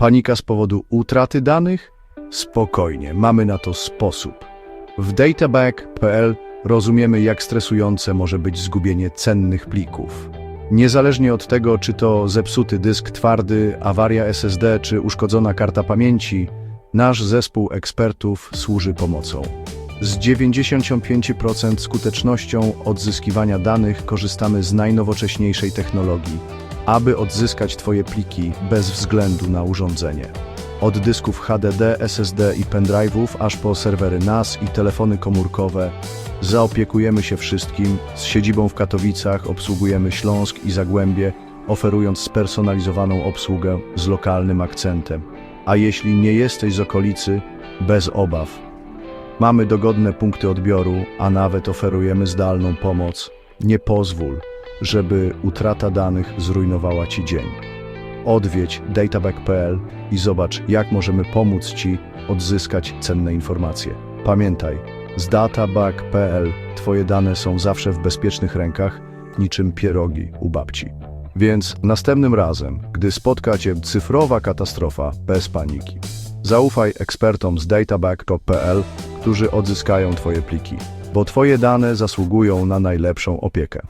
Panika z powodu utraty danych? Spokojnie, mamy na to sposób. W databag.pl rozumiemy, jak stresujące może być zgubienie cennych plików. Niezależnie od tego, czy to zepsuty dysk twardy, awaria SSD czy uszkodzona karta pamięci, nasz zespół ekspertów służy pomocą. Z 95% skutecznością odzyskiwania danych korzystamy z najnowocześniejszej technologii, aby odzyskać Twoje pliki bez względu na urządzenie. Od dysków HDD, SSD i pendrive'ów, aż po serwery NAS i telefony komórkowe, zaopiekujemy się wszystkim. Z siedzibą w Katowicach obsługujemy Śląsk i Zagłębie, oferując spersonalizowaną obsługę z lokalnym akcentem. A jeśli nie jesteś z okolicy, bez obaw. Mamy dogodne punkty odbioru, a nawet oferujemy zdalną pomoc. Nie pozwól, żeby utrata danych zrujnowała Ci dzień. Odwiedź databag.pl i zobacz, jak możemy pomóc Ci odzyskać cenne informacje. Pamiętaj, z databag.pl Twoje dane są zawsze w bezpiecznych rękach, niczym pierogi u babci. Więc następnym razem, gdy spotka Cię cyfrowa katastrofa, bez paniki. Zaufaj ekspertom z databag.pl, którzy odzyskają Twoje pliki, bo Twoje dane zasługują na najlepszą opiekę.